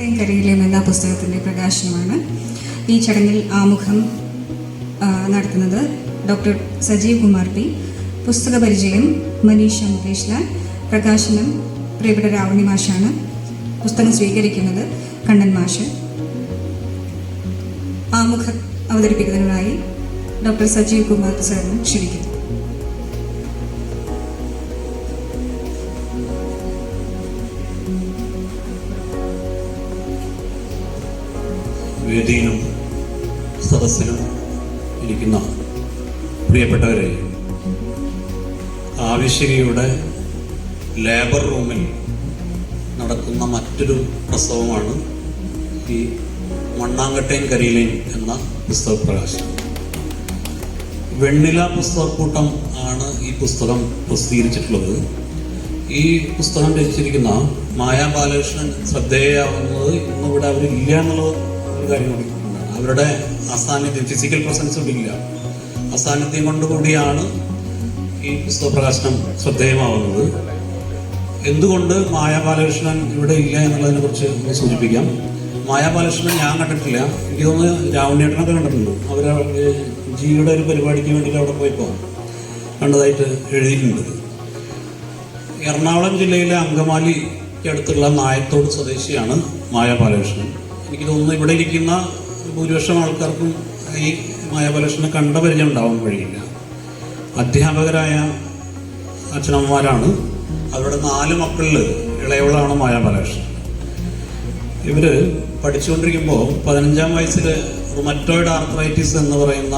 കരയിലും എന്ന പുസ്തകത്തിന്റെ പ്രകാശനമാണ്. ഈ ചടങ്ങിൽ ആമുഖം നടത്തുന്നത് ഡോക്ടർ സജീവ് കുമാർ പി. പുസ്തക പരിചയം മനീഷ മുകേഷ് ലാൽ. പ്രകാശനം പ്രിയപ്പെട്ട രാവണി മാഷാണ്. പുസ്തകം സ്വീകരിക്കുന്നത് കണ്ണൻ മാഷ്. ആമുഖം അവതരിപ്പിക്കുന്നതിനായി ഡോക്ടർ സജീവ് കുമാർ സാറിന് ക്ഷണിക്കുന്നു. വേദിയിലും സദസ്സിലും ഇരിക്കുന്ന പ്രിയപ്പെട്ടവരെ ആവശ്യകയുടെ ലേബർ റൂമിൽ നടക്കുന്ന മറ്റൊരു പ്രസവമാണ് ഈ മണ്ണാങ്കട്ടയും കരിയിലയും എന്ന പുസ്തക പ്രകാശനം. വെണ്ണില പുസ്തകക്കൂട്ടം ആണ് ഈ പുസ്തകം പ്രസിദ്ധീകരിച്ചിട്ടുള്ളത്. ഈ പുസ്തകം രചിച്ചിരിക്കുന്ന മായാ ബാലകൃഷ്ണൻ ശ്രദ്ധേയാവുന്നത് ഇന്നിവിടെ അവരില്ല എന്നുള്ള ഒരു കാര്യം കൂടി അവരുടെ അസാന്നിധ്യം ഫിസിക്കൽ പ്രസൻസ് ഇല്ല അസാന്നിധ്യം കൊണ്ടുകൂടിയാണ് ഈ പുസ്തകപ്രകാശനം ശ്രദ്ധേയമാവുന്നത് എന്തുകൊണ്ട് മായാ ബാലകൃഷ്ണൻ ഇവിടെ ഇല്ല എന്നുള്ളതിനെ കുറിച്ച് ഒന്ന് സൂചിപ്പിക്കാം. മായാ ബാലകൃഷ്ണൻ ഞാൻ കണ്ടിട്ടില്ല. എനിക്ക് തോന്നുന്നു രാവണേട്ടനൊക്കെ കണ്ടിട്ടുണ്ട്. അവർ ജിയുടെ ഒരു പരിപാടിക്ക് വേണ്ടിയിട്ട് അവിടെ പോയപ്പോൾ കണ്ടതായിട്ട് എഴുതിയിട്ടുണ്ട്. എറണാകുളം ജില്ലയിലെ അങ്കമാലിക്ക് അടുത്തുള്ള നായത്തോട് സ്വദേശിയാണ് മായ ബാലകൃഷ്ണൻ. എനിക്ക് തോന്നുന്നു ഇവിടെ ഇരിക്കുന്ന ഭൂരിപക്ഷം ആൾക്കാർക്കും ഈ മായ ബാലകൃഷ്ണനെ കണ്ട പരിചയം ഉണ്ടാവാൻ കഴിയില്ല. അധ്യാപകരായ അച്ഛനമ്മമാരാണ്. അവരുടെ നാല് മക്കളിൽ ഇളയവളാണ് മായ ഇവർ പഠിച്ചുകൊണ്ടിരിക്കുമ്പോൾ പതിനഞ്ചാം വയസ്സിൽ റുമറ്റോയിഡ് ആർത്രൈറ്റിസ് എന്ന് പറയുന്ന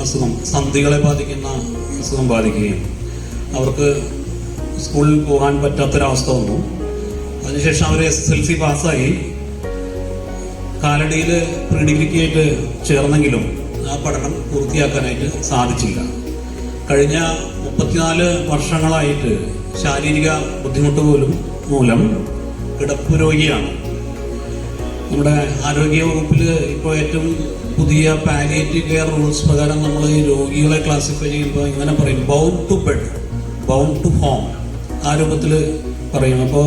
അസുഖം സന്ധികളെ ബാധിക്കുന്ന അസുഖം ബാധിക്കുകയും അവർക്ക് സ്കൂളിൽ പോകാൻ പറ്റാത്തൊരവസ്ഥ വന്നു. അതിനുശേഷം അവർ എസ് എസ് എൽ സി പാസ്സായി കാലടിയിൽ പ്രീ ചേർന്നെങ്കിലും ആ പഠനം പൂർത്തിയാക്കാനായിട്ട് സാധിച്ചില്ല. കഴിഞ്ഞ മുപ്പത്തിനാല് വർഷങ്ങളായിട്ട് ശാരീരിക ബുദ്ധിമുട്ട് പോലും മൂലം കിടപ്പ് രോഗിയാണ്. നമ്മുടെ ആരോഗ്യ വകുപ്പിൽ ഇപ്പോൾ ഏറ്റവും പുതിയ പാലിയേറ്റീവ് കെയർ റൂൾസ് പ്രകാരം നമ്മൾ ഈ രോഗികളെ ക്ലാസിഫൈ ചെയ്യുമ്പോൾ ഇങ്ങനെ പറയും bound to bed bound to home ആ രൂപത്തിൽ പറയും. അപ്പോൾ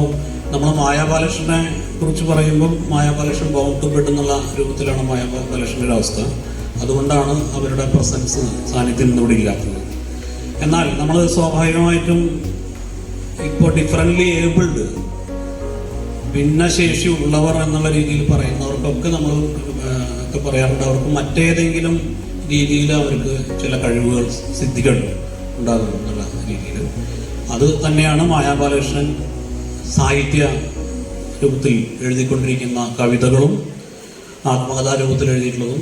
നമ്മൾ മായാബാലകൃഷ്ണനെ കുറിച്ച് പറയുമ്പോൾ മായാബാലകൃഷ്ണൻ ബൗണ്ട് പെട്ടെന്നുള്ള രൂപത്തിലാണ് മായാബാലകൃഷ്ണന്റെ ഒരു അവസ്ഥ. അതുകൊണ്ടാണ് അവരുടെ പ്രസൻസ് സാന്നിധ്യം ഇന്നിവിടെ ഇല്ലാത്തത്. എന്നാൽ നമ്മൾ സ്വാഭാവികമായിട്ടും ഇപ്പോൾ ഡിഫറന്റ്ലി ഏബിൾഡ് ഭിന്നശേഷി ഉള്ളവർ എന്നുള്ള രീതിയിൽ പറയുന്നവർക്കൊക്കെ നമ്മൾ ഒക്കെ പറയാറുണ്ട്. അവർക്ക് മറ്റേതെങ്കിലും രീതിയിൽ അവർക്ക് ചില കഴിവുകൾ സിദ്ധികൾ ഉണ്ടാകും എന്നുള്ള രീതിയിൽ. അത് തന്നെയാണ് മായാബാലകൃഷ്ണൻ സാഹിത്യ രൂപത്തിൽ എഴുതിക്കൊണ്ടിരിക്കുന്ന കവിതകളും ആത്മകഥാ രൂപത്തിൽ എഴുതിയിട്ടുള്ളതും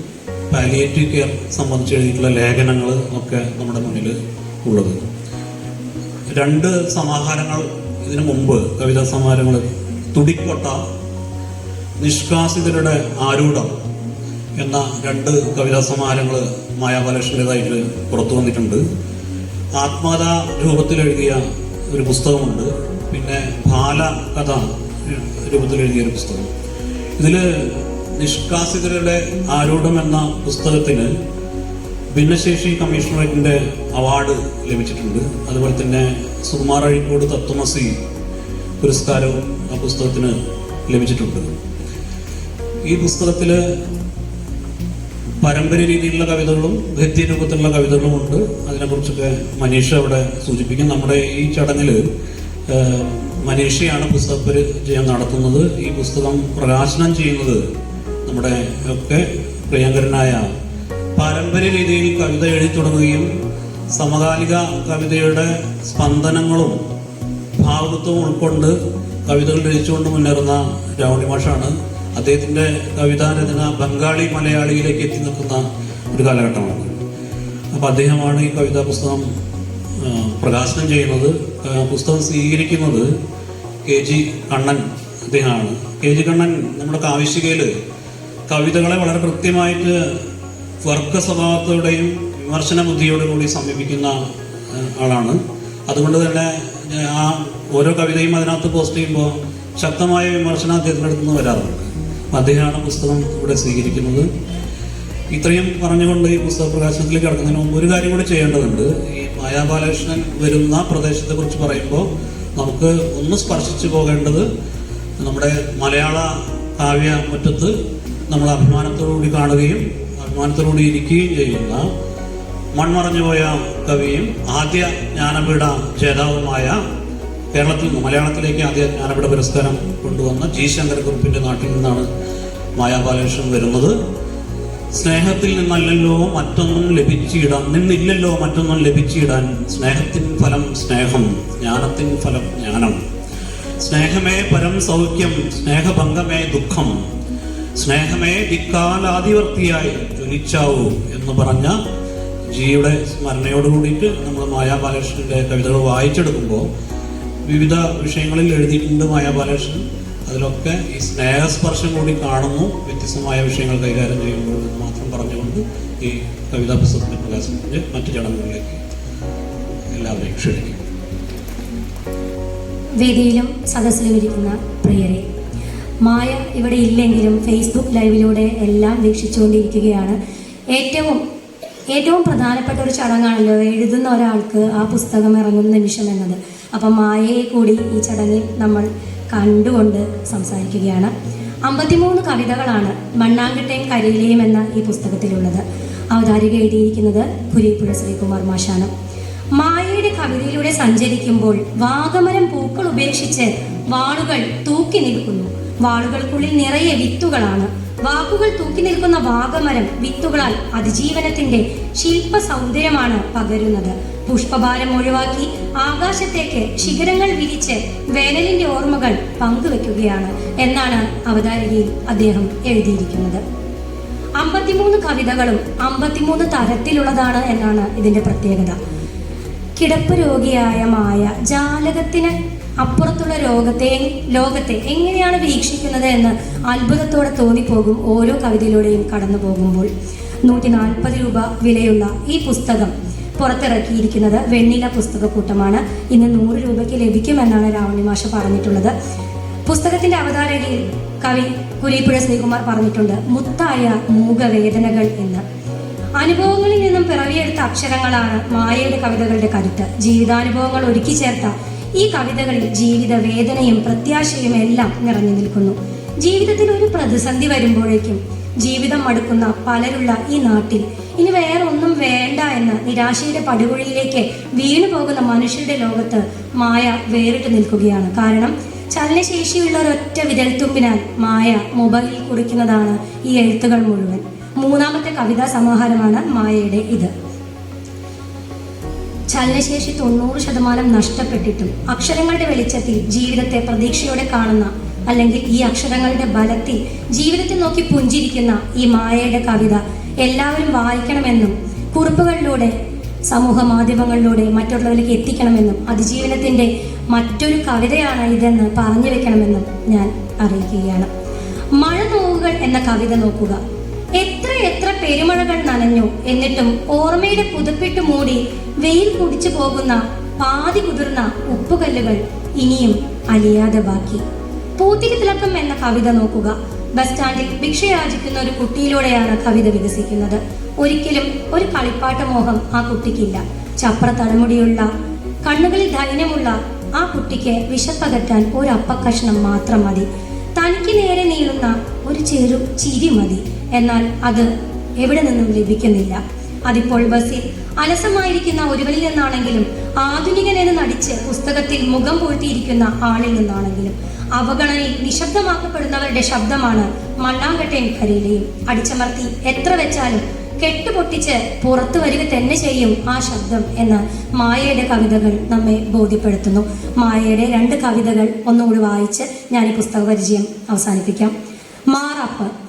പാലിയേറ്റീവ് കെയർ സംബന്ധിച്ച് എഴുതിയിട്ടുള്ള ലേഖനങ്ങൾ ഒക്കെ നമ്മുടെ മുന്നിൽ ഉള്ളത്. രണ്ട് സമാഹാരങ്ങൾ ഇതിനു മുമ്പ് കവിതാ സമാഹാരങ്ങൾ തുടിക്കൊട്ട നിഷ്കാസിതരുടെ ആരൂഢം എന്ന രണ്ട് കവിതാ സമാഹാരങ്ങൾ മായാബാലകൃഷ്ണന്റെതായിട്ട് പുറത്തു വന്നിട്ടുണ്ട്. ആത്മകഥാ രൂപത്തിൽ എഴുതിയ ഒരു പുസ്തകമുണ്ട്. പിന്നെ ബാല കഥ രൂപത്തിൽ എഴുതിയൊരു പുസ്തകം. ഇതിൽ നിഷ്കാസിതരുടെ ആരൂഢം എന്ന പുസ്തകത്തിന് ഭിന്നശേഷി കമ്മീഷണറേറ്റിന്റെ അവാർഡ് ലഭിച്ചിട്ടുണ്ട്. അതുപോലെ തന്നെ സുകുമാർ അഴീക്കോട് തത്വമസി പുരസ്കാരവും ആ പുസ്തകത്തിന് ലഭിച്ചിട്ടുണ്ട്. ഈ പുസ്തകത്തിൽ പരമ്പര രീതിയിലുള്ള കവിതകളും ഗദ്യ രൂപത്തിലുള്ള കവിതകളും ഉണ്ട്. അതിനെക്കുറിച്ചൊക്കെ മനീഷ അവിടെ സൂചിപ്പിക്കും. നമ്മുടെ ഈ ചടങ്ങിൽ മനീഷയാണ് പുസ്തക പരിചയം നടത്തുന്നത്. ഈ പുസ്തകം പ്രകാശനം ചെയ്യുന്നത് നമ്മുടെ ഒക്കെ പ്രിയങ്കരനായ പാരമ്പര്യ രീതിയിൽ കവിത എഴുതി തുടങ്ങുകയും സമകാലിക കവിതയുടെ സ്പന്ദനങ്ങളും ഭാവത്വവും ഉൾക്കൊണ്ട് കവിതകൾ രചിച്ചുകൊണ്ട് മുന്നേറുന്ന രാവണി മാഷാണ്. കവിതാ കവിതാരചന ബംഗാളി മലയാളിയിലേക്ക് എത്തി നിൽക്കുന്ന ഒരു കാലഘട്ടമാണ്. അപ്പോൾ അദ്ദേഹമാണ് ഈ കവിതാ പുസ്തകം പ്രകാശനം ചെയ്യുന്നത്. പുസ്തകം സ്വീകരിക്കുന്നത് കെ ജി കണ്ണൻ അദ്ദേഹമാണ്. കെ ജി കണ്ണൻ നമ്മുടെ കാവിശികയിൽ കവിതകളെ വളരെ കൃത്യമായിട്ട് വർഗ സ്വഭാവത്തോടെയും വിമർശന ബുദ്ധിയോടും കൂടി സമീപിക്കുന്ന ആളാണ്. അതുകൊണ്ട് തന്നെ ആ ഓരോ കവിതയും അതിനകത്ത് പോസ്റ്റ് ചെയ്യുമ്പോൾ ശക്തമായ വിമർശനം അദ്ദേഹത്തിന്റെ നിന്ന് വരാറുണ്ട്. അദ്ദേഹമാണ് പുസ്തകം ഇവിടെ സ്വീകരിക്കുന്നത്. ഇത്രയും പറഞ്ഞുകൊണ്ട് ഈ പുസ്തക പ്രകാശനത്തിലേക്ക് കടക്കുന്നതിന് മുമ്പ് ഒരു കാര്യം കൂടി ചെയ്യേണ്ടതുണ്ട്. ഈ മായാ ബാലകൃഷ്ണൻ വരുന്ന പ്രദേശത്തെ കുറിച്ച് പറയുമ്പോൾ നമുക്ക് ഒന്ന് സ്പർശിച്ചു പോകേണ്ടത് നമ്മുടെ മലയാള കാവ്യ മുറ്റത്ത് നമ്മൾ അഭിമാനത്തോടുകൂടി കാണുകയും അഭിമാനത്തോടുകൂടി ഇരിക്കുകയും ചെയ്യുന്ന മൺമറഞ്ഞുപോയ കവിയും ആദ്യ ജ്ഞാനപീഠ ജേതാവുമായ കേരളത്തിൽ നിന്ന് മലയാളത്തിലേക്ക് ആദ്യ ജ്ഞാനപീഠ പുരസ്കാരം കൊണ്ടുവന്ന ജി ശങ്കരക്കുറുപ്പിന്റെ നാട്ടിൽ നിന്നാണ് മായാബാലകൃഷ്ണൻ വരുന്നത്. സ്നേഹത്തിൽ നിന്നല്ലല്ലോ മറ്റൊന്നും ലഭിച്ചിടാൻ നിന്നില്ലല്ലോ മറ്റൊന്നും ലഭിച്ചിടാൻ. സ്നേഹത്തിൻ ഫലം സ്നേഹം ജ്ഞാനത്തിൻ ഫലം ജ്ഞാനം. സ്നേഹമേ പരം സൗഖ്യം സ്നേഹഭംഗമേ ദുഃഖം. സ്നേഹമേ ദിക്കാലാധിവർത്തിയായി ജ്വലിച്ചാവൂ എന്ന് പറഞ്ഞ ജിയുടെ സ്മരണയോട് കൂടിയിട്ട് നമ്മൾ മായാ കവിതകൾ വായിച്ചെടുക്കുമ്പോൾ വിവിധ വിഷയങ്ങളിൽ എഴുതിയിട്ടുണ്ട് മായാ ബാലകൃഷ്ണൻ. അതിലൊക്കെ ഈ സ്നേഹസ്പർശം കൂടി കാണുന്നു വ്യത്യസ്തമായ വിഷയങ്ങൾ കൈകാര്യം ചെയ്യുമ്പോൾ എന്ന് മാത്രം പറഞ്ഞുകൊണ്ട് ഈ കവിതാ പുസ്തകത്തിന്റെ പ്രകാശനത്തിന്റെ മറ്റു ചടങ്ങുകളിലേക്ക് എല്ലാവരെയും ക്ഷണിക്കും വേദിയിലും സദസ്സിലും ഇരിക്കുന്ന പ്രിയരെ മായ ഇവിടെ ഇല്ലെങ്കിലും ഫേസ്ബുക്ക് ലൈവിലൂടെ എല്ലാം വീക്ഷിച്ചുകൊണ്ടിരിക്കുകയാണ്. ഏറ്റവും ഏറ്റവും പ്രധാനപ്പെട്ട ഒരു ചടങ്ങാണല്ലോ എഴുതുന്ന ഒരാൾക്ക് ആ പുസ്തകം ഇറങ്ങുന്ന നിമിഷം എന്നത്. അപ്പം മായയെ കൂടി ഈ ചടങ്ങിൽ നമ്മൾ കണ്ടുകൊണ്ട് സംസാരിക്കുകയാണ്. അമ്പത്തിമൂന്ന് കവിതകളാണ് മണ്ണാങ്കട്ടയും കരയിലെയും എന്ന ഈ പുസ്തകത്തിലുള്ളത്. അവതാരിക എഴുതിയിരിക്കുന്നത് കുരിപ്പുഴ ശ്രീകുമാർ മാഷാണ്. മായയുടെ കവിതയിലൂടെ സഞ്ചരിക്കുമ്പോൾ വാഗമരം പൂക്കൾ ഉപേക്ഷിച്ച് വാളുകൾ തൂക്കി നിൽക്കുന്നു. വാളുകൾക്കുള്ളിൽ നിറയെ വിത്തുകളാണ്. വാക്കുകൾ തൂക്കി നിൽക്കുന്ന വാഗമരം വിത്തുകളാൽ അതിജീവനത്തിന്റെ ശില്പ സൗന്ദര്യമാണ് പകരുന്നത്. പുഷ്പഭാരം ഒഴിവാക്കി ആകാശത്തേക്ക് ശിഖരങ്ങൾ വിരിച്ച് വേനലിന്റെ ഓർമ്മകൾ പങ്കുവെക്കുകയാണ് എന്നാണ് അവതാരികയിൽ അദ്ദേഹം എഴുതിയിരിക്കുന്നത്. അമ്പത്തിമൂന്ന് കവിതകളും അമ്പത്തിമൂന്ന് തരത്തിലുള്ളതാണ് എന്നാണ് ഇതിന്റെ പ്രത്യേകത. കിടപ്പ് രോഗിയായ മായ ജാലകത്തിന് അപ്പുറത്തുള്ള രോഗത്തെ ലോകത്തെ എങ്ങനെയാണ് വീക്ഷിക്കുന്നത് എന്ന് അത്ഭുതത്തോടെ തോന്നിപ്പോകും ഓരോ കവിതയിലൂടെയും കടന്നു പോകുമ്പോൾ. നൂറ്റി നാൽപ്പത് രൂപ വിലയുള്ള ഈ പുസ്തകം പുറത്തിറക്കിയിരിക്കുന്നത് വെണ്ണില പുസ്തകക്കൂട്ടമാണ്. ഇന്ന് നൂറ് രൂപയ്ക്ക് ലഭിക്കുമെന്നാണ് രാവണി മാഷ പറഞ്ഞിട്ടുള്ളത്. പുസ്തകത്തിന്റെ അവതാരകയിൽ കവി കുരീപ്പുഴ ശ്രീകുമാർ പറഞ്ഞിട്ടുണ്ട് മുത്തായ മൂകവേദനകൾ എന്ന്. അനുഭവങ്ങളിൽ നിന്നും പിറവിയെടുത്ത അക്ഷരങ്ങളാണ് മായയുടെ കവിതകളുടെ കരുത്ത്. ജീവിതാനുഭവങ്ങൾ ഒരുക്കി ചേർത്ത ഈ കവിതകളിൽ ജീവിത വേദനയും പ്രത്യാശയും എല്ലാം നിറഞ്ഞു നിൽക്കുന്നു. ജീവിതത്തിൽ ഒരു പ്രതിസന്ധി വരുമ്പോഴേക്കും ജീവിതം മടുക്കുന്ന പലരുള്ള ഈ നാട്ടിൽ ഇനി വേറെ ഒന്നും വേണ്ട എന്ന നിരാശയുടെ പടുകുഴിയിലേക്ക് വീണു പോകുന്ന മനുഷ്യരുടെ ലോകത്ത് മായ വേറിട്ട് നിൽക്കുകയാണ്. കാരണം ചലനശേഷിയുള്ള ഒരൊറ്റ വിരൽത്തുമ്പിനാൽ മായ മൊബൈലിൽ കുറിക്കുന്നതാണ് ഈ എഴുത്തുകൾ മുഴുവൻ. മൂന്നാമത്തെ കവിതാ സമാഹാരമാണ് മായയുടെ ഇത്. ചലനശേഷി തൊണ്ണൂറ് ശതമാനം നഷ്ടപ്പെട്ടിട്ടും അക്ഷരങ്ങളുടെ വെളിച്ചത്തിൽ ജീവിതത്തെ പ്രതീക്ഷയോടെ കാണുന്ന അല്ലെങ്കിൽ ഈ അക്ഷരങ്ങളുടെ ബലത്തിൽ ജീവിതത്തെ നോക്കി പുഞ്ചിരിക്കുന്ന ഈ മായയുടെ കവിത എല്ലാവരും വായിക്കണമെന്നും കുറിപ്പുകളിലൂടെ സമൂഹ മാധ്യമങ്ങളിലൂടെ മറ്റുള്ളവരിലേക്ക് എത്തിക്കണമെന്നും അതിജീവനത്തിന്റെ മറ്റൊരു കവിതയാണ് ഇതെന്ന് പറഞ്ഞു വെക്കണമെന്നും ഞാൻ അറിയിക്കുകയാണ്. മഴ നോവുകൾ എന്ന കവിത നോക്കുക. പെരുമഴകൾ നനഞ്ഞു. എന്നിട്ടും ഓർമ്മയുടെ പുതുപ്പിട്ട് മൂടി വെയിൽ കുടിച്ചു പോകുന്ന പാതി കുതിർന്ന ഉപ്പുകല്ലുകൾ ഇനിയും അലിയാതെ ബാക്കി. പൂത്തിരി തിളക്കം എന്ന കവിത നോക്കുക. ബസ് സ്റ്റാൻഡിൽ ഭിക്ഷയാചിക്കുന്ന ഒരു കുട്ടിയിലൂടെയാണ് കവിത വികസിക്കുന്നത്. ഒരിക്കലും ഒരു കളിപ്പാട്ട മോഹം ആ കുട്ടിക്കില്ല. ചപ്ര തലമുടിയുള്ള കണ്ണുകളിൽ ധൈര്യമുള്ള ആ കുട്ടിക്ക് വിശപ്പകറ്റാൻ ഒരു അപ്പക്കഷ്ണം മാത്രം മതി. തനിക്ക് നേരെ നീളുന്ന ഒരു ചെറു ചിരി മതി. എന്നാൽ അത് എവിടെ നിന്നും ലഭിക്കുന്നില്ല. അതിപ്പോൾ ബസ്സിൽ അലസമായിരിക്കുന്ന ഒരുവനിൽ നിന്നാണെങ്കിലും ആധുനികൻ എന്ന് നടിച്ച് പുസ്തകത്തിൽ മുഖം പൂഴ്ത്തിയിരിക്കുന്ന ആളിൽ നിന്നാണെങ്കിലും അവഗണനയിൽ നിശബ്ദമാക്കപ്പെടുന്നവരുടെ ശബ്ദമാണ് മണ്ണാങ്കട്ടയും കരയിലെയും അടിച്ചമർത്തി എത്ര വെച്ചാലും കെട്ടുപൊട്ടിച്ച് പുറത്തു വരിക തന്നെ ചെയ്യും ആ ശബ്ദം എന്ന് മായയുടെ കവിതകൾ നമ്മെ ബോധ്യപ്പെടുത്തുന്നു. മായയുടെ രണ്ട് കവിതകൾ ഒന്നുകൂടി വായിച്ച് ഞാൻ ഈ പുസ്തക പരിചയം അവസാനിപ്പിക്കാം. മാറാപ്പ്.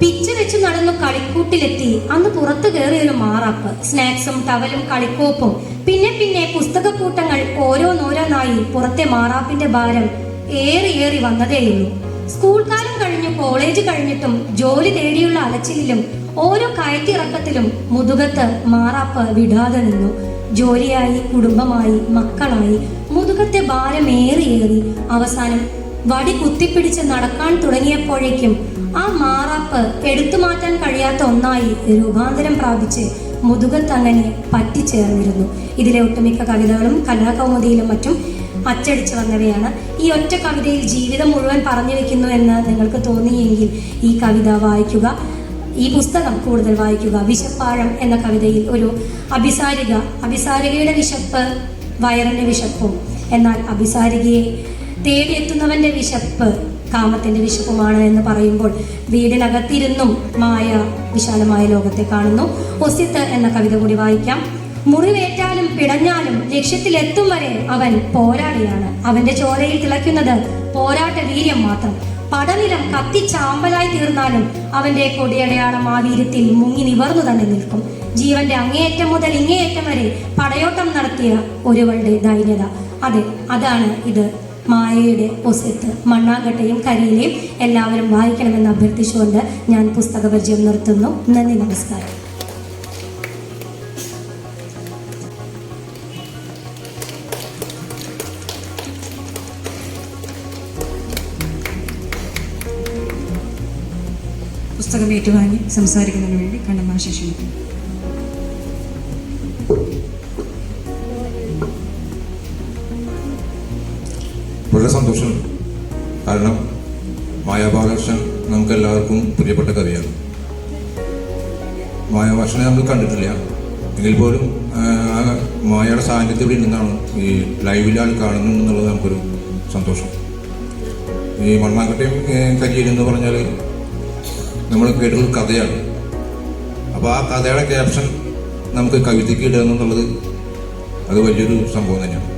പിച്ച് വെച്ച് നടന്നു കളിക്കൂട്ടിലെത്തി. അന്ന് പുറത്തു കയറിയൊരു മാറാപ്പ്. സ്നാക്സും ടവലും കളിക്കോപ്പും. പിന്നെ പിന്നെ പുസ്തകക്കൂട്ടങ്ങൾ ഓരോന്നോരോന്നായി പുറത്തെ മാറാപ്പിന്റെ ഭാരം ഏറി ഏറി വന്നതേയുള്ളൂ. സ്കൂൾ കാലം കഴിഞ്ഞു കോളേജ് കഴിഞ്ഞിട്ടും ജോലി തേടിയുള്ള അലച്ചിലും ഓരോ കയറ്റിറക്കത്തിലും മുതുകത്ത് മാറാപ്പ് വിടാതെ നിന്നു. ജോലിയായി കുടുംബമായി മക്കളായി. മുതുകത്തെ ഭാരം ഏറി ഏറി അവസാനം വടി കുത്തിപ്പിടിച്ച് നടക്കാൻ തുടങ്ങിയപ്പോഴേക്കും ആ മാറാപ്പ് എടുത്തു മാറ്റാൻ കഴിയാത്ത ഒന്നായി രൂപാന്തരം പ്രാപിച്ച് മുതുകത്തങ്ങനെ പറ്റിച്ചേർന്നിരുന്നു. ഇതിലെ ഒട്ടുമിക്ക കവിതകളും കലാകൗമുദിയിലും മറ്റും അച്ചടിച്ചു വന്നവയാണ്. ഈ ഒറ്റ കവിതയിൽ ജീവിതം മുഴുവൻ പറഞ്ഞു വെക്കുന്നു എന്ന് നിങ്ങൾക്ക് തോന്നിയെങ്കിൽ ഈ കവിത വായിക്കുക ഈ പുസ്തകം കൂടുതൽ വായിക്കുക. വിശപ്പാഴം എന്ന കവിതയിൽ ഒരു അഭിസാരിക അഭിസാരികയുടെ വിശപ്പ് വയറിന്റെ വിശപ്പും. എന്നാൽ അഭിസാരികയെ തേടിയെത്തുന്നവന്റെ വിശപ്പ് കാമത്തിന്റെ വിശപ്പുമാണ് എന്ന് പറയുമ്പോൾ വീടിനകത്തിരുന്നും മായ വിശാലമായ ലോകത്തെ കാണുന്നു. ഒസിത്ത് എന്ന കവിത കൂടി വായിക്കാം. മുറിവേറ്റാലും പിടഞ്ഞാലും ലക്ഷ്യത്തിലെത്തും വരെ അവൻ പോരാളിയാണ്. അവന്റെ ചോരയിൽ തിളയ്ക്കുന്നത് പോരാട്ട വീര്യം മാത്രം. പടനിലം കത്തിച്ചാമ്പലായി തീർന്നാലും അവന്റെ കൊടിയടയാളം ആ വീര്യത്തിൽ മുങ്ങി നിവർന്നു തന്നെ നിൽക്കും. ജീവന്റെ അങ്ങേയറ്റം മുതൽ ഇങ്ങേയറ്റം വരെ പടയോട്ടം നടത്തിയ ഒരുവളുടെ ധൈര്യത. അതെ അതാണ് ഇത്. മായയുടെ ഒസെത്ത് മണ്ണാങ്കട്ടയും കരിയിലെയും എല്ലാവരും വായിക്കണമെന്ന് അഭ്യർത്ഥിച്ചുകൊണ്ട് ഞാൻ പുസ്തക പരിചയം നിർത്തുന്നു. നന്ദി നമസ്കാരം. പുസ്തകം ഏറ്റുവാങ്ങി സംസാരിക്കുന്നതിന് വേണ്ടി കണ്ണമാശി ക്ഷണിക്കുന്നു വളരെ സന്തോഷമുണ്ട് കാരണം മായാബാലകൃഷ്ണൻ നമുക്ക് എല്ലാവർക്കും പ്രിയപ്പെട്ട കവിയാണ്. മായാഭാഷനെ നമ്മൾ കണ്ടിട്ടില്ല. എങ്കിൽ പോലും മായയുടെ സാന്നിധ്യം ഇവിടെ നിന്നാണ് ഈ ലൈവിൽ ആൾ കാണുന്നു എന്നുള്ളത് നമുക്കൊരു സന്തോഷം. ഈ മണ്ണാങ്കട്ടയും കരിയിൽ എന്ന് പറഞ്ഞാൽ നമ്മൾ കേട്ടൊരു കഥയാണ്. അപ്പോൾ ആ കഥയുടെ ക്യാപ്ഷൻ നമുക്ക് കവിതയ്ക്ക് ഇടുക എന്നുള്ളത് അത് വലിയൊരു സംഭവം തന്നെയാണ്.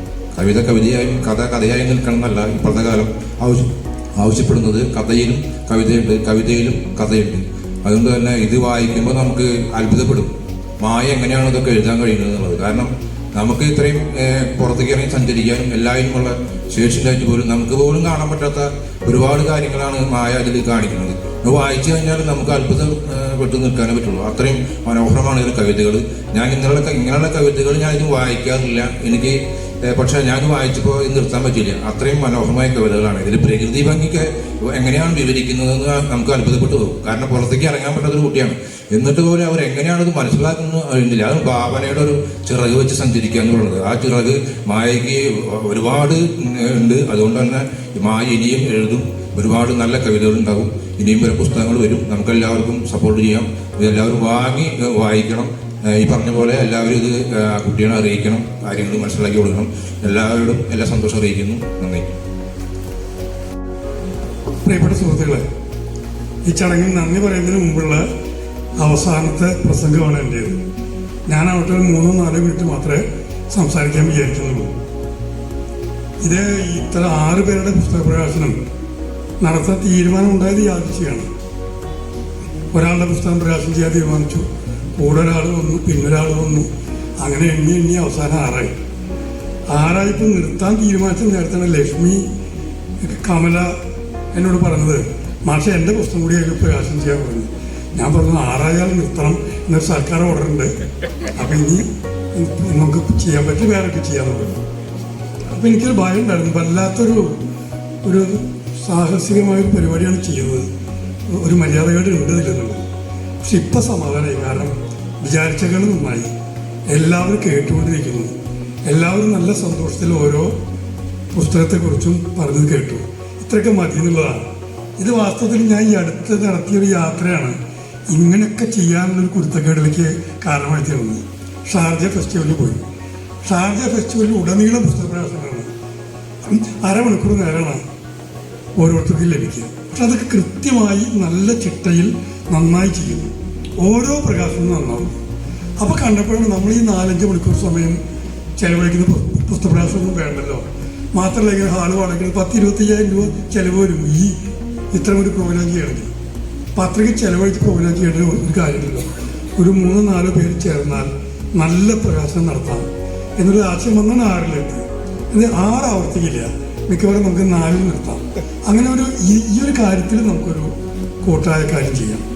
കവിത കവിതയായും കഥ കഥയായും നിൽക്കണം എന്നല്ല ഇപ്പോഴത്തെ കാലം. ആവശ്യം ആവശ്യപ്പെടുന്നത് കഥയിലും കവിതയുണ്ട് കവിതയിലും കഥയുണ്ട്. അതുകൊണ്ട് തന്നെ ഇത് വായിക്കുമ്പോൾ നമുക്ക് അത്ഭുതപ്പെടും. മായ എങ്ങനെയാണ് ഇതൊക്കെ എഴുതാൻ കഴിയുന്നത് എന്നുള്ളത്? കാരണം നമുക്ക് ഇത്രയും പുറത്തേക്ക് ഇറങ്ങി സഞ്ചരിക്കാനും എല്ലാവരുമുള്ള ശേഷിയിലായിട്ട് പോലും നമുക്ക് പോലും കാണാൻ പറ്റാത്ത ഒരുപാട് കാര്യങ്ങളാണ് മായ അതിൽ കാണിക്കുന്നത്. അത് വായിച്ചു കഴിഞ്ഞാൽ നമുക്ക് അത്ഭുതം നിൽക്കാനേ പറ്റുള്ളൂ. അത്രയും മനോഹരമാണ് ഇതിലെ കവിതകൾ ഞാൻ ഇങ്ങനെയുള്ള ഇങ്ങനെയുള്ള കവിതകൾ ഞാൻ വായിക്കാറില്ല. എനിക്ക് പക്ഷെ ഞാൻ വായിച്ചപ്പോൾ ഇത് നിർത്താൻ പറ്റില്ല അത്രയും മനോഹരമായ കവിതകളാണ്. ഇതിൽ പ്രകൃതി ഭംഗിക്ക് എങ്ങനെയാണ് വിവരിക്കുന്നതെന്ന് നമുക്ക് അത്ഭുതപ്പെട്ടു പോകും. കാരണം പുറത്തേക്ക് ഇറങ്ങാൻ പറ്റാത്ത ഒരു കുട്ടിയാണ്. എന്നിട്ട് പോലും അവർ എങ്ങനെയാണ് ഇത് മനസ്സിലാക്കുന്നത് അറിയുന്നില്ല അത് ഭാവനയുടെ ഒരു ചിറക് വെച്ച് സഞ്ചരിക്കുക എന്നുള്ളത്. ആ ചിറക് മായയ്ക്ക് ഒരുപാട് ഉണ്ട്. അതുകൊണ്ട് തന്നെ മായ ഇനിയും എഴുതും. ഒരുപാട് നല്ല കവിതകൾ ഉണ്ടാകും. ഇനിയും വരെ പുസ്തകങ്ങൾ വരും. നമുക്കെല്ലാവർക്കും സപ്പോർട്ട് ചെയ്യാം. ഇതെല്ലാവരും വാങ്ങി വായിക്കണം. ഈ പറഞ്ഞ പോലെ എല്ലാവരും ഇത് കുട്ടികളെ അറിയിക്കണം കാര്യങ്ങൾ മനസ്സിലാക്കി കൊടുക്കണം. എല്ലാവരോടും എല്ലാ സന്തോഷം അറിയിക്കുന്നു. നന്ദി. പ്രിയപ്പെട്ട സുഹൃത്തുക്കളെ ഈ ചടങ്ങിൽ നന്ദി പറയുന്നതിന് മുമ്പുള്ള അവസാനത്തെ പ്രസംഗമാണ് എന്റേത് ഞാൻ അവിടെ മൂന്നോ നാലോ മിനിറ്റ് മാത്രമേ സംസാരിക്കാൻ വിചാരിക്കുന്നുള്ളൂ. ഇത് ഇത്ര ആറ് പേരുടെ പുസ്തക പ്രകാശനം നടത്താൻ തീരുമാനം ഉണ്ടായത് യാദൃശ്യമാണ് ഒരാളുടെ പുസ്തകം പ്രകാശനം ചെയ്യാൻ തീരുമാനിച്ചു. കൂടെ ഒരാൾ വന്നു പിന്നൊരാൾ വന്നു. അങ്ങനെ എണ്ണി എണ്ണി അവസാനം ആറായി. ആറായിപ്പോൾ നിർത്താൻ തീരുമാനിച്ച നേരത്താണ് ലക്ഷ്മി കമല എന്നോട് പറഞ്ഞത് മാഷ എന്റെ പുസ്തകം കൂടി അതിൽ പ്രകാശനം ചെയ്യാൻ പറഞ്ഞു. ഞാൻ പറഞ്ഞു ആറായാൽ നിർത്തണം. എന്നൊരു സർക്കാർ ഓർഡർ ഉണ്ട്. അപ്പം ഇനി നമുക്ക് ചെയ്യാൻ പറ്റും വേറൊക്കെ ചെയ്യാൻ പറഞ്ഞു അപ്പം എനിക്കൊരു ഭയം ഉണ്ടായിരുന്നു. വല്ലാത്തൊരു ഒരു സാഹസികമായ ഒരു പരിപാടിയാണ് ചെയ്യുന്നത്. ഒരു മര്യാദകേട് ഉണ്ട് ഇതിലെന്നുള്ളത്. പക്ഷെ ഇപ്പം സമാധാനമായി കാരണം വിചാരിച്ചകൾ നന്നായി എല്ലാവരും കേട്ടുകൊണ്ടിരിക്കുന്നു. എല്ലാവരും നല്ല സന്തോഷത്തിൽ ഓരോ പുസ്തകത്തെക്കുറിച്ചും പറഞ്ഞത് കേട്ടു. ഇത്രയൊക്കെ മതി എന്നുള്ളതാണ് ഇത് വാസ്തവത്തിൽ ഞാൻ ഈ അടുത്ത് നടത്തിയൊരു യാത്രയാണ്. ഇങ്ങനെയൊക്കെ ചെയ്യാനുള്ളൊരു കുരുത്തക്കേടിലേക്ക് കാരണമായി തീർന്നത് ഷാർജ ഫെസ്റ്റിവലിൽ പോയി. ഷാർജ ഫെസ്റ്റിവലിൽ ഉടനീളം പുസ്തക പ്രകാശനമാണ്. അരമണിക്കൂർ നേരമാണ് ഓരോരുത്തർക്കും ലഭിക്കുക. പക്ഷെ അതൊക്കെ കൃത്യമായി നല്ല ചിട്ടയിൽ നന്നായി ചെയ്യുന്നു. ഓരോ പ്രകാശനവും നന്നാവും. അപ്പോൾ കണ്ടപ്പോഴാണ് നമ്മൾ ഈ നാലഞ്ച് മണിക്കൂർ സമയം ചെലവഴിക്കുന്ന പു- പുസ്തക പ്രകാശനമൊന്നും വേണ്ടല്ലോ. മാത്രമല്ല ഇങ്ങനെ ഹാൾ വാടകയ്ക്ക് പത്ത് ഇരുപത്തയ്യായിരം രൂപ ചെലവ് വരും ഈ ഇത്തരം ഒരു പ്രോഗ്രാം ചെയ്യണമെങ്കിൽ. അപ്പം അത്രയ്ക്ക് ചെലവഴിച്ച് പ്രോഗ്രാം ചെയ്യേണ്ട ഒരു കാര്യമില്ലല്ലോ. ഒരു മൂന്നോ നാലോ പേര് ചേർന്നാൽ നല്ല പ്രകാശനം നടത്താം എന്നൊരു ആശയം വന്നാണ് ആറിലെത്തി. ഇത് ആറ് ആവർത്തിക്കില്ല. മിക്കവാറും നമുക്ക് നാലിൽ നിർത്താം. അങ്ങനെ ഒരു ഈ ഒരു കാര്യത്തിൽ നമുക്കൊരു കൂട്ടായ കാര്യം ചെയ്യാം.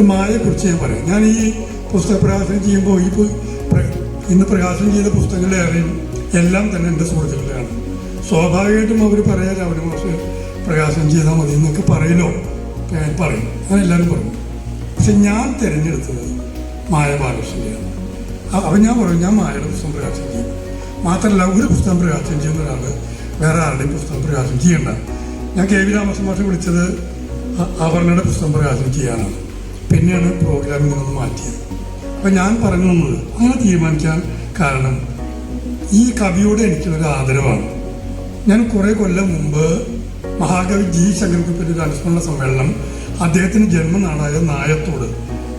മായയെക്കുറിച്ച് ഞാൻ പറയാം. ഞാൻ ഈ പുസ്തക പ്രകാശനം ചെയ്യുമ്പോൾ ഈ ഇന്ന് പ്രകാശനം ചെയ്ത പുസ്തകങ്ങളേറെയും എല്ലാം തന്നെ എന്റെ സുഹൃത്തുക്കളെയാണ് സ്വാഭാവികമായിട്ടും അവർ പറയാൻ അവർ മാസം പ്രകാശനം ചെയ്താൽ മതി എന്നൊക്കെ പറയലോ ഞാൻ പറയും. അങ്ങനെ എല്ലാവരും പറഞ്ഞു പക്ഷെ ഞാൻ തിരഞ്ഞെടുത്തത് മായ ബാലകൃഷ്ണന്റെയാണ്. അപ്പം ഞാൻ പറയും ഞാൻ മായയുടെ പുസ്തകം പ്രകാശനം ചെയ്യും. മാത്രമല്ല ഒരു പുസ്തകം പ്രകാശനം ചെയ്യുന്ന ഒരാൾ വേറെ ആരുടെയും പുസ്തകം പ്രകാശനം ചെയ്യണ്ട. ഞാൻ കെ വി രാമകൃഷ്ണ മാഷെ വിളിച്ചത് അവർണയുടെ പുസ്തകം പ്രകാശനം ചെയ്യാനാണ്. പിന്നെയാണ് പ്രോഗ്രാമിൽ നിന്ന് മാറ്റിയത്. അപ്പം ഞാൻ പറഞ്ഞു തന്നത് അങ്ങനെ തീരുമാനിക്കാൻ കാരണം ഈ കവിയോട് എനിക്കുള്ളൊരു ആദരവാണ്. ഞാൻ കുറേ കൊല്ലം മുമ്പ് മഹാകവി ജി ശങ്കരക്കുറിപ്പിന്റെ ഒരു അനുസ്മരണ സമ്മേളനം അദ്ദേഹത്തിന്റെ ജന്മനാടായ നായത്തോട്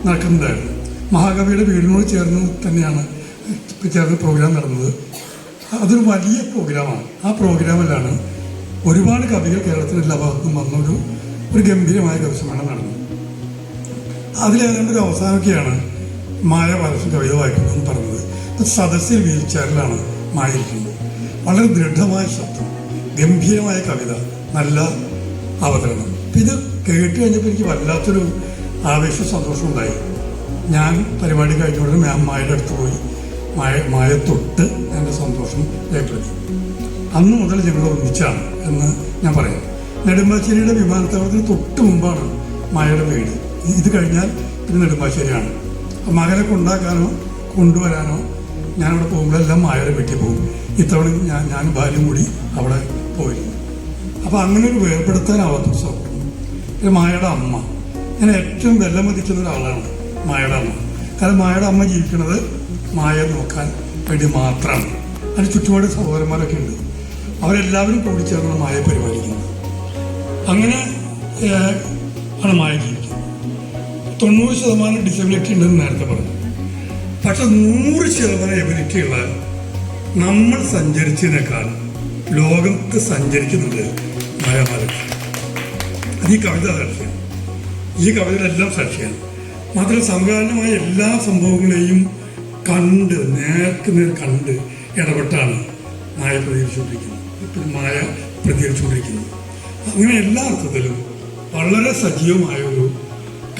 നടക്കുന്നുണ്ടായിരുന്നു. മഹാകവിയുടെ വീടിനോട് ചേർന്ന് തന്നെയാണ് ചേർന്ന് പ്രോഗ്രാം നടന്നത്. അതൊരു വലിയ പ്രോഗ്രാമാണ് ആ പ്രോഗ്രാമിലാണ് ഒരുപാട് കവികൾ കേരളത്തിൽ എല്ലാ ഭാഗത്തും വന്നൊരു ഒരു ഗംഭീരമായ കവിസമ്മേളനം നടന്നത്. അതിലേതാണ്ട് ഒരു അവസാനമൊക്കെയാണ് മായ ബാലകൃഷ്ണൻ കവിത വായിക്കുന്നതെന്ന് പറഞ്ഞത്. ഇപ്പൊ സദസ്സിൽ വീൽ ചെയറിലാണ് മായ ഇരിക്കുന്നത് വളരെ ദൃഢമായ ശബ്ദം ഗംഭീരമായ കവിത നല്ല അവതരണം. ഇത് കേട്ട് കഴിഞ്ഞപ്പോൾ എനിക്ക് വല്ലാത്തൊരു ആവേശ സന്തോഷം ഉണ്ടായി. ഞാൻ പരിപാടി കഴിഞ്ഞ ഉടനെ ഞാൻ മായയുടെ അടുത്ത് പോയി. മായ മായ തൊട്ട് എന്റെ സന്തോഷം രേഖപ്പെടുത്തി. അന്ന് മുതൽ ഞങ്ങൾ ഒന്നിച്ചാണ് എന്ന് ഞാൻ പറയാം. നെടുമ്പാശ്ശേരിയുടെ വിമാനത്താവളത്തിന് തൊട്ട് മുമ്പാണ് മായയുടെ വീട്. ഇത് കഴിഞ്ഞാൽ പിന്നെ നെടുമ്പാശ്ശേരിയാണ്. അപ്പം മകനെ കൊണ്ടാക്കാനോ കൊണ്ടുവരാനോ ഞാനവിടെ പോകുമ്പോഴെല്ലാം മായയുടെ വീട്ടിൽ പോകും. ഇത്തവണ ഞാൻ ഞാൻ ഭാര്യയും കൂടി അവിടെ പോയിരുന്നു അപ്പോൾ അങ്ങനെ ഒരു വേർപെടുത്താനാവാത്ത സ്വപ്നം. മായയുടെ അമ്മ. ഞാൻ ഏറ്റവും വെല്ലം മതിക്കുന്ന ഒരാളാണ് മായയുടെ അമ്മ. കാരണം മായയുടെ അമ്മ ജീവിക്കുന്നത് മായ നോക്കാൻ വേണ്ടി മാത്രമാണ്. അതിന് ചുറ്റുപാട് സഹോദരന്മാരൊക്കെ ഉണ്ട്. അവരെല്ലാവരും കൂടി ചേർന്നാണ് മായ പരിപാലിക്കുന്നത്. അങ്ങനെ ആണ് മായ ജീവിക്കുന്നത് തൊണ്ണൂറ് ശതമാനം ഡിസബിലിറ്റി ഉണ്ടെന്ന് നേരത്തെ പറഞ്ഞു. പക്ഷെ നൂറ് ശതമാനം എബിലിറ്റി ഉള്ള നമ്മൾ സഞ്ചരിച്ചതിനേക്കാൾ ലോകത്ത് സഞ്ചരിക്കുന്നുണ്ട് മായാമാലക്ഷ്മി അത് ഈ കവിത സാക്ഷിയാണ്. ഈ കവിതയിലെല്ലാം സാക്ഷിയാണ്. മാത്രം സമകാലീനമായ എല്ലാ സംഭവങ്ങളെയും കണ്ട് നേർക്ക് നേർ കണ്ട് ഇടപെട്ടാണ് മായ പ്രതികരിച്ചുകൊണ്ടിരിക്കുന്നത്. ഇപ്പോഴും മായ പ്രതികരിച്ചുകൊണ്ടിരിക്കുന്നത് അങ്ങനെ എല്ലാ അർത്ഥത്തിലും വളരെ സജീവമായ ഒരു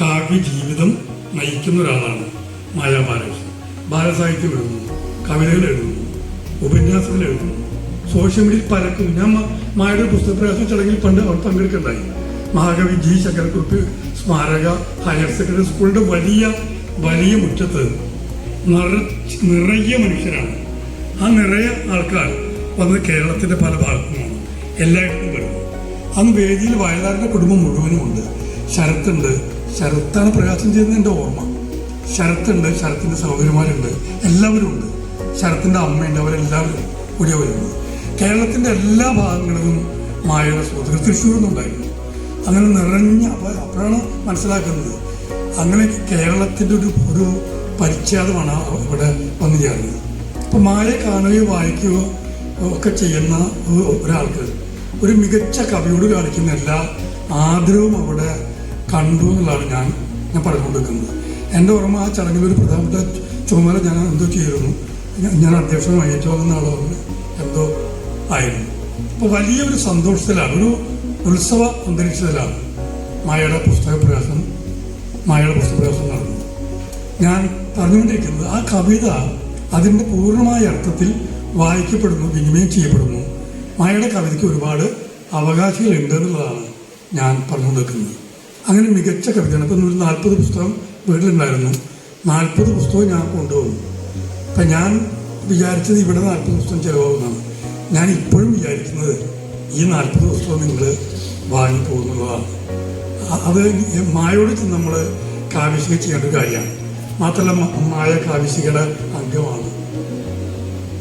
കാവ്യ ജീവിതം നയിക്കുന്ന ഒരാളാണ് മായ ബാലകൃഷ്ണൻ ബാലസാഹിത്യം എഴുതുന്നു കവിതകൾ എഴുതുന്നു ഉപന്യാസങ്ങൾ എഴുതുന്നു. സോഷ്യൽ മീഡിയയിൽ പലക്കും ഞാൻ മായയുടെ പുസ്തക പ്രകാശന ചടങ്ങിൽ പണ്ട് അവർ പങ്കെടുക്കണ്ടായി. മഹാകവി ജി ശങ്കരക്കുറിപ്പ് സ്മാരക ഹയർ സെക്കൻഡറി സ്കൂളിന്റെ വലിയ വലിയ മുറ്റത്ത് നിറച്ച് നിറയെ മനുഷ്യരാണ്. ആ നിറയെ ആൾക്കാർ വന്ന് കേരളത്തിന്റെ പല ഭാഗത്തുനിന്നാണ്. എല്ലായിടത്തും വരുന്നു. അന്ന് വേദിയിൽ വയലാറിന്റെ കുടുംബം മുഴുവനും ഉണ്ട് ശരത്തുണ്ട് ശരത്താണ് പ്രയാസം ചെയ്യുന്നത് എന്റെ ഓർമ്മ. ശരത്തുണ്ട് ശരത്തിന്റെ സഹോദരിമാരുണ്ട് എല്ലാവരും ഉണ്ട്. ശരത്തിന്റെ അമ്മയുണ്ട് അവരെല്ലാവരും കൂടിയ വരുന്നത് കേരളത്തിന്റെ എല്ലാ ഭാഗങ്ങളിലും മായയുടെ സുഹൃത്തുക്കൾ തൃശ്ശൂരിൽ നിന്നുണ്ടായിരുന്നു അങ്ങനെ നിറഞ്ഞ അപ്പൊ അപ്പോഴാണ് മനസ്സിലാക്കുന്നത്. അങ്ങനെ കേരളത്തിന്റെ ഒരു ഒരു പരിച്ഛേദമാണ് ഇവിടെ വന്നു ചേർന്നത്. അപ്പോൾ മായ കാണുകയോ വായിക്കുകയോ ഒക്കെ ചെയ്യുന്ന ഒരാൾക്ക് ഒരു മികച്ച കവിയോട് കാണിക്കുന്ന എല്ലാ ആദരവും അവിടെ കണ്ടു എന്നുള്ളതാണ് ഞാൻ ഞാൻ പറഞ്ഞുകൊണ്ടിരിക്കുന്നത് എന്റെ ഓർമ്മ ആ ചടങ്ങിൽ ഒരു പ്രധാനപ്പെട്ട ചുമതല ഞാൻ എന്തോ ചെയ്തിരുന്നു. ഞാൻ- അധ്യക്ഷൻ വഹിച്ചു വന്ന എന്തോ ആയിരുന്നു. അപ്പോൾ വലിയൊരു സന്തോഷത്തിലാണ് ഒരു ഉത്സവ അന്തരീക്ഷത്തിലാണ് മായയുടെ പുസ്തക പ്രകാശനം മായയുടെ പുസ്തക പ്രകാശനം നടന്നത്. ഞാൻ പറഞ്ഞുകൊണ്ടിരിക്കുന്നത് ആ കവിത അതിന്റെ പൂർണമായ അർത്ഥത്തിൽ വായിക്കപ്പെടുന്നു വിനിമയം ചെയ്യപ്പെടുന്നു. മായയുടെ കവിതയ്ക്ക് ഒരുപാട് അവകാശികളുണ്ട് എന്നുള്ളതാണ് ഞാൻ പറഞ്ഞുകൊണ്ടിരിക്കുന്നത്. അങ്ങനെ മികച്ച കവിതയാണ്. അപ്പം ഒരു നാൽപ്പത് പുസ്തകം വീട്ടിലുണ്ടായിരുന്നു. നാൽപ്പത് പുസ്തകം ഞാൻ കൊണ്ടുപോകും. അപ്പം ഞാൻ വിചാരിച്ചത് ഇവിടെ നാൽപ്പത് പുസ്തകം ചിലവാകുന്നതാണ്. ഞാൻ ഇപ്പോഴും വിചാരിക്കുന്നത് ഈ നാൽപ്പത് പുസ്തകം നിങ്ങൾ വാങ്ങിപ്പോകുന്നുള്ളതാണ് അത് മായോട് നമ്മൾ കാവിശിക ചെയ്യേണ്ട ഒരു കാര്യമാണ്. മാത്രമല്ല മായ കാവിശികയുടെ അംഗമാണ്.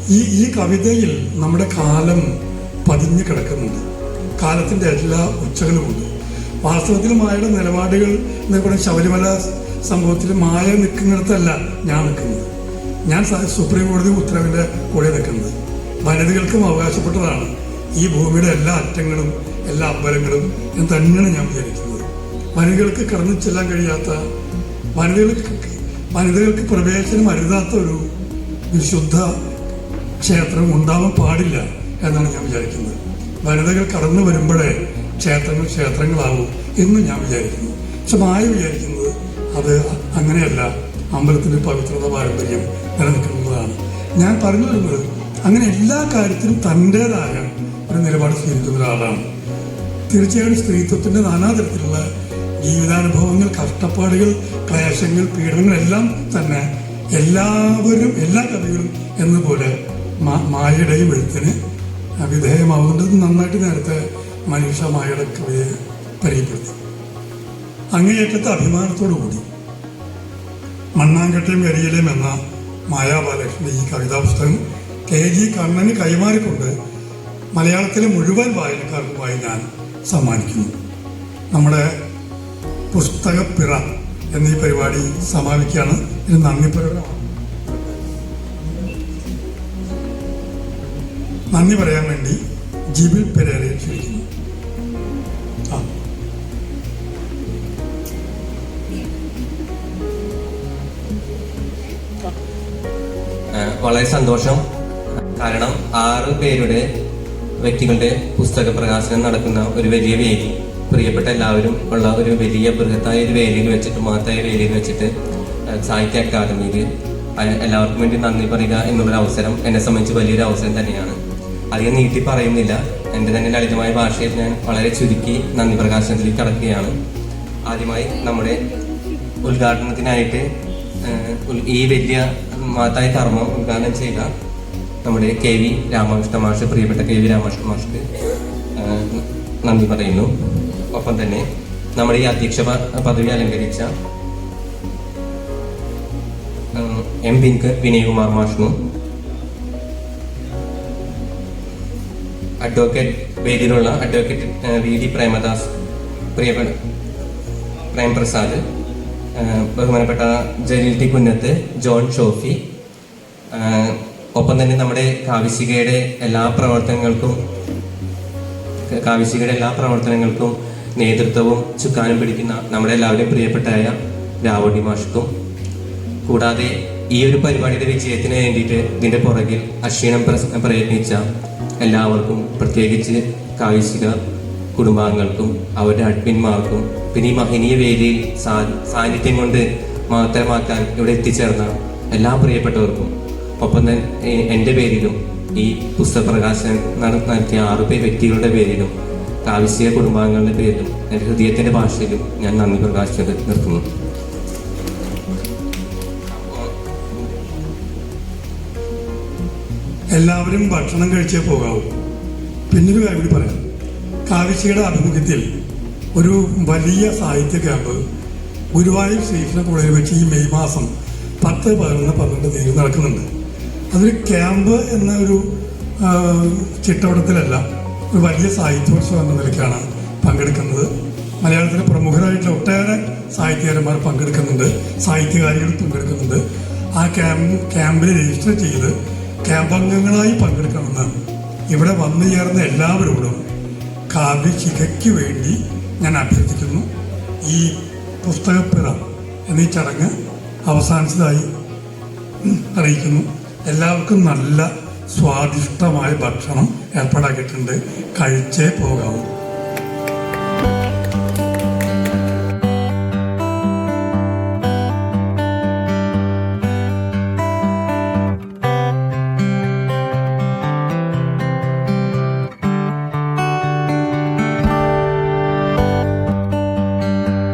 ഈ ഈ കവിതയിൽ നമ്മുടെ കാലം പതിഞ്ഞു കിടക്കുന്നുണ്ട്. കാലത്തിന്റെ എല്ലാ ഉച്ചകളുമുണ്ട് വാസ്തവത്തിൽ മായയുടെ നിലപാടുകൾ എന്നൊക്കെ ശബരിമല സംഭവത്തിൽ മായ നിൽക്കുന്നിടത്തല്ല ഞാൻ നിൽക്കുന്നത്. ഞാൻ സുപ്രീം കോടതി ഉത്തരവിന്റെ കൂടെ നിൽക്കുന്നത്. വനിതകൾക്കും അവകാശപ്പെട്ടതാണ് ഈ ഭൂമിയുടെ എല്ലാ അറ്റങ്ങളും എല്ലാ അമ്പലങ്ങളും എന്ന് തന്നെയാണ് ഞാൻ വിചാരിക്കുന്നത്. വനിതകൾക്ക് കടന്നു ചെല്ലാൻ കഴിയാത്ത വനിതകൾക്ക് വനിതകൾക്ക് പ്രവേശനം അരുതാത്ത ഒരു വിശുദ്ധ ക്ഷേത്രം ഉണ്ടാവാൻ പാടില്ല എന്നാണ് ഞാൻ വിചാരിക്കുന്നത്. വനിതകൾ കടന്നു വരുമ്പോഴേ ക്ഷേത്രങ്ങൾ ക്ഷേത്രങ്ങളാവും എന്ന് ഞാൻ വിചാരിക്കുന്നു. പക്ഷെ മായ വിചാരിക്കുന്നത് അത് അങ്ങനെയല്ല. അമ്പലത്തിന്റെ പവിത്രത പാരമ്പര്യം നിലനിൽക്കുന്നതാണ്. ഞാൻ പറഞ്ഞു വരുന്നത് അങ്ങനെ എല്ലാ കാര്യത്തിലും തന്റേതായ ഒരു നിലപാട് സ്വീകരിക്കുന്ന ഒരാളാണ്. തീർച്ചയായും സ്ത്രീത്വത്തിന്റെ നാനാതരത്തിലുള്ള ജീവിതാനുഭവങ്ങൾ കഷ്ടപ്പാടുകൾ ക്ലേശങ്ങൾ പീഡനങ്ങളെല്ലാം തന്നെ എല്ലാവരും എല്ലാ കവികളും എന്നപോലെ മായയുടെയും എഴുത്തിന് വിധേയമാവുന്നത് നന്നായിട്ട് നേരത്തെ മനീഷ മായയുടെ പരിചയപ്പെടുത്തി. അങ്ങേയറ്റത്തെ അഭിമാനത്തോടു കൂടി മണ്ണാങ്കട്ടയും കരിയിലും എന്ന മായാബാലകൃഷ്ണൻ ഈ കവിതാ പുസ്തകം കെ ജി കണ്ണന് കൈമാറിക്കൊണ്ട് മലയാളത്തിലെ മുഴുവൻ വായനക്കാർക്കുമായി ഞാൻ സമ്മാനിക്കുന്നു. നമ്മുടെ പുസ്തകപ്പിറ എന്നീ പരിപാടി സമാപിക്കുകയാണ്. ഇത് നന്ദി നന്ദി പറയാൻ വേണ്ടി ജിബിൽ പെരേരയെ ക്ഷണിക്കുന്നു. വളരെ സന്തോഷം. കാരണം ആറ് പേരുടെ വ്യക്തികളുടെ പുസ്തക പ്രകാശനം നടക്കുന്ന ഒരു വലിയ വേദി പ്രിയപ്പെട്ട എല്ലാവരും ഉള്ള ഒരു വലിയ ബൃഹത്തായ ഒരു വേദിയിൽ വെച്ചിട്ട് മഹത്തായ വേദിയിൽ വെച്ചിട്ട് സാഹിത്യ അക്കാദമിയിൽ എല്ലാവർക്കും വേണ്ടി നന്ദി പറയുക എന്നുള്ളൊരു അവസരം എന്നെ സംബന്ധിച്ച് വലിയൊരു അവസരം തന്നെയാണ്. അധികം നീട്ടി പറയുന്നില്ല. എന്റെ തന്നെ ലളിതമായ ഭാഷയിൽ ഞാൻ വളരെ ചുരുക്കി നന്ദി പ്രകാശനത്തിലേക്ക് കടക്കുകയാണ്. ആദ്യമായി നമ്മുടെ ഉദ്ഘാടനത്തിനായിട്ട് ഈ വലിയ മഹത്തായ കർമ്മം ഉദ്ഘാടനം ചെയ്ത നമ്മുടെ കെ വി രാമകൃഷ്ണ മാഷ് പ്രിയപ്പെട്ട കെ വി രാമകൃഷ്ണ മാഷ്ക്ക് നന്ദി പറയുന്നു. ഒപ്പം തന്നെ നമ്മുടെ ഈ അധ്യക്ഷ പദവി അലങ്കരിച്ച എം പിങ്ക് വിനയകുമാർ മാഷിനും അഡ്വക്കേറ്റ് വേദിയിലുള്ള അഡ്വക്കേറ്റ് വി ഡി പ്രേമദാസ് പ്രിയപ്പെട്ട പ്രേംപ്രസാദ് ബഹുമാനപ്പെട്ട ജലീൽ ടി കുന്നത്ത് ജോൺ ഷോഫി. ഒപ്പം തന്നെ നമ്മുടെ കാവിശികയുടെ എല്ലാ പ്രവർത്തനങ്ങൾക്കും കാവിശികയുടെ എല്ലാ പ്രവർത്തനങ്ങൾക്കും നേതൃത്വവും ചുക്കാനും പിടിക്കുന്ന നമ്മുടെ എല്ലാവരെയും പ്രിയപ്പെട്ടായ രാവണി മാഷ്ക്കും. കൂടാതെ ഈ ഒരു പരിപാടിയുടെ വിജയത്തിന് വേണ്ടിയിട്ട് ഇതിന്റെ പുറകിൽ അക്ഷീണം പ്രയത്നിച്ച എല്ലാവർക്കും പ്രത്യേകിച്ച് കാവിശിക കുടുംബാംഗങ്ങൾക്കും അവരുടെ അഡ്മിന്മാർക്കും പിന്നെ ഈ മഹനീയ വേദിയിൽ സാന്നിധ്യം കൊണ്ട് മാത്രമാക്കാൻ ഇവിടെ എത്തിച്ചേർന്ന എല്ലാ പ്രിയപ്പെട്ടവർക്കും ഒപ്പം തന്നെ എന്റെ പേരിലും ഈ പുസ്തക പ്രകാശനം നട- നടത്തിയ ആറു പേർ വ്യക്തികളുടെ പേരിലും കാവിശ്യ കുടുംബാംഗങ്ങളുടെ പേരിലും എന്റെ ഹൃദയത്തിന്റെ ഭാഷയിലും ഞാൻ നന്ദി പ്രകാശിച്ചത് നിർത്തുന്നു. എല്ലാവരും ഭക്ഷണം കഴിച്ചേ പോകാവൂ. പിന്നൊരു കാര്യം കൂടി പറയാം. കാവിശ്യയുടെ ആഭിമുഖ്യത്തിൽ ഒരു വലിയ സാഹിത്യ ക്യാമ്പ് ഗുരുവായൂർ ശ്രീകൃഷ്ണ കോളേജിൽ വെച്ച് ഈ മെയ് മാസം പത്ത് പതിനൊന്ന് പന്ത്രണ്ട് തീയതി നടക്കുന്നുണ്ട്. അതൊരു ക്യാമ്പ് എന്ന ഒരു ചിട്ടവട്ടത്തിലല്ല ഒരു വലിയ സാഹിത്യോത്സവം എന്ന നിലയ്ക്കാണ് പങ്കെടുക്കുന്നത്. മലയാളത്തിലെ പ്രമുഖരായിട്ടുള്ള ഒട്ടേറെ സാഹിത്യകാരന്മാർ പങ്കെടുക്കുന്നുണ്ട് സാഹിത്യകാരികൾ പങ്കെടുക്കുന്നുണ്ട്. ആ ക്യാമ്പ് ക്യാമ്പിൽ രജിസ്റ്റർ ചെയ്ത് ക്യാമ്പ് അംഗങ്ങളായി പങ്കെടുക്കണമെന്ന് ഇവിടെ വന്നു ചേർന്ന എല്ലാവരോടും കാവ്യശിഖയ്ക്ക് വേണ്ടി ഞാൻ അഭ്യർത്ഥിക്കുന്നു. ഈ പുസ്തകപ്പിറ എന്നീ ചടങ്ങ് അവസാനിച്ചതായി അറിയിക്കുന്നു. എല്ലാവർക്കും നല്ല സ്വാദിഷ്ടമായ ഭക്ഷണം ഏർപ്പാടാക്കിയിട്ടുണ്ട്. കഴിച്ചേ പോകാവൂ.